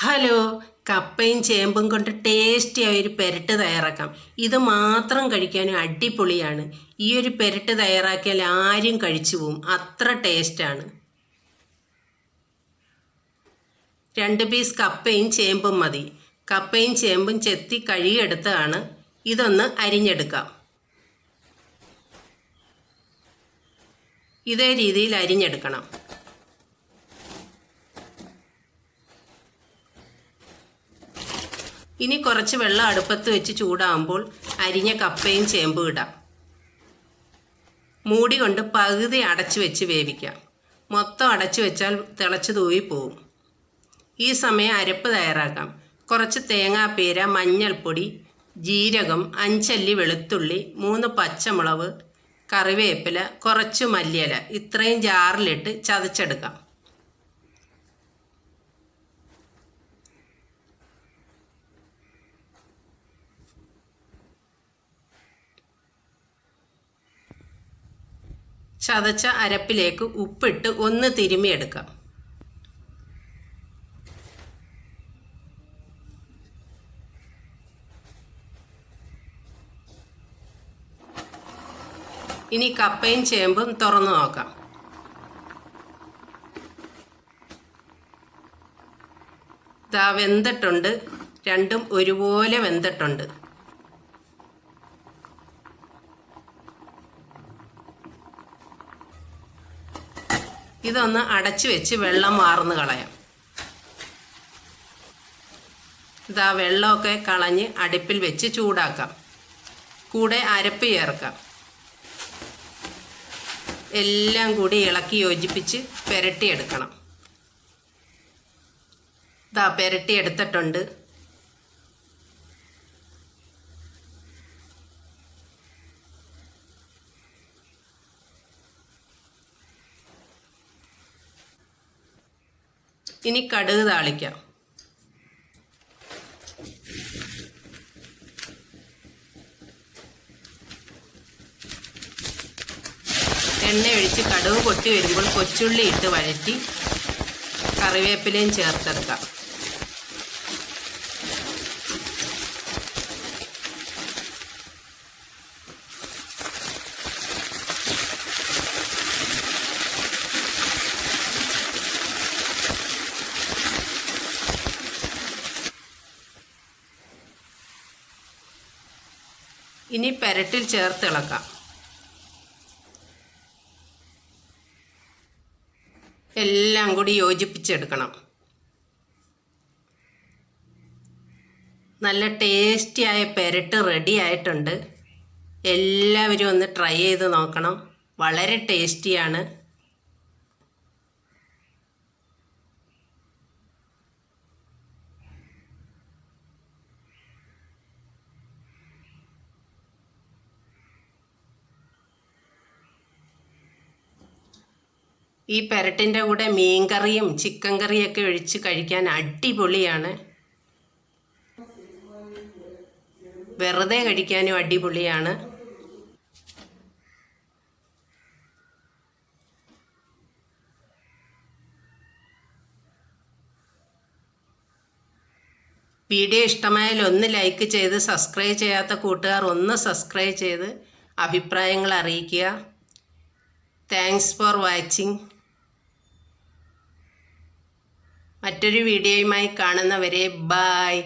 Hello കപ്പയും ചേമ്പും കൊണ്ട് ടേസ്റ്റി ആയ ഒരു പെരട്ട് തയ്യാറാക്കാം. ഇത് മാത്രം കഴിക്കാൻ അടിപൊളിയാണ്. ഈ ഒരു പെരട്ട് തയ്യാറാക്കിയാൽ ആരും കഴിച്ചു പോവും. അത്ര ടേസ്റ്റാണ് രണ്ട് പീസ് കപ്പയും ചേമ്പും മതി. കപ്പയും ചേമ്പും ചെത്തി കഴുകിയെടുത്തതാണ്. ഇതൊന്ന് അരിഞ്ഞെടുക്കാം. ഇതേ രീതിയിൽ അരിഞ്ഞെടുക്കണം. ഇനി കുറച്ച് വെള്ളം അടുപ്പത്ത് വെച്ച് ചൂടാകുമ്പോൾ അരിഞ്ഞ കപ്പയും ചേമ്പും ഇടാം. മൂടി കൊണ്ട് പകുതി അടച്ചു വെച്ച് വേവിക്കാം. മൊത്തം അടച്ചു വെച്ചാൽ തിളച്ച് തൂവി പോവും. ഈ സമയം അരപ്പ് തയ്യാറാക്കാം. കുറച്ച് തേങ്ങാപ്പീര മഞ്ഞൾപ്പൊടി ജീരകം അഞ്ചല്ലി വെളുത്തുള്ളി മൂന്ന് പച്ചമുളക് കറിവേപ്പില കുറച്ച് മല്ലിയില. ഇത്രയും ജാറിലിട്ട് ചതച്ചെടുക്കാം. ചതച്ച അരപ്പിലേക്ക് ഉപ്പിട്ട് ഒന്ന് തിരുമിയെടുക്കാം ഇനി കപ്പയും ചേമ്പും തുറന്നു നോക്കാം. ദാ വെന്തിട്ടുണ്ട്. രണ്ടും ഒരുപോലെ വെന്തിട്ടുണ്ട്. ഇതൊന്ന് അടച്ചു വെച്ച് വെള്ളം വാർന്ന് കളയാം. ഇതാ വെള്ളമൊക്കെ കളഞ്ഞ് അടുപ്പിൽ വെച്ച് ചൂടാക്കാം. കൂടെ അരപ്പ് ചേർക്കാം. എല്ലാം കൂടി ഇളക്കി യോജിപ്പിച്ച് പുരട്ടിയെടുക്കണം. ഇതാ പുരട്ടി ഇനി കടുക് താളിക്കാം. എണ്ണ ഒഴിച്ച് കടുക് പൊട്ടി വരുമ്പോൾ കൊച്ചുള്ളി ഇട്ട് വഴറ്റി കറിവേപ്പിലയും ചേർത്തെടുക്കാം. ഇനി പെരട്ടിൽ ചേർത്ത് ഇളക്കാം. എല്ലാം കൂടി യോജിപ്പിച്ചെടുക്കണം. നല്ല ടേസ്റ്റിയായ പെരട്ട് റെഡി ആയിട്ടുണ്ട്. എല്ലാവരും ഒന്ന് ട്രൈ ചെയ്ത് നോക്കണം. വളരെ ടേസ്റ്റിയാണ്. ഈ പെരട്ടിന്റെ കൂടെ മീൻ കറിയും ചിക്കൻ കറിയൊക്കെ ഒഴിച്ച് കഴിക്കാൻ അടിപൊളിയാണ്. വെറുതെ കഴിക്കാനും അടിപൊളിയാണ്. വീഡിയോ ഇഷ്ടമായാൽ ഒന്ന് ലൈക്ക് ചെയ്ത് സബ്സ്ക്രൈബ് ചെയ്യാത്ത കൂട്ടുകാർ ഒന്ന് സബ്സ്ക്രൈബ് ചെയ്ത് അഭിപ്രായങ്ങൾ അറിയിക്കുക. Thanks for watching. മറ്റൊരു വീഡിയോയുമായി കാണുന്നവരെ ബായ്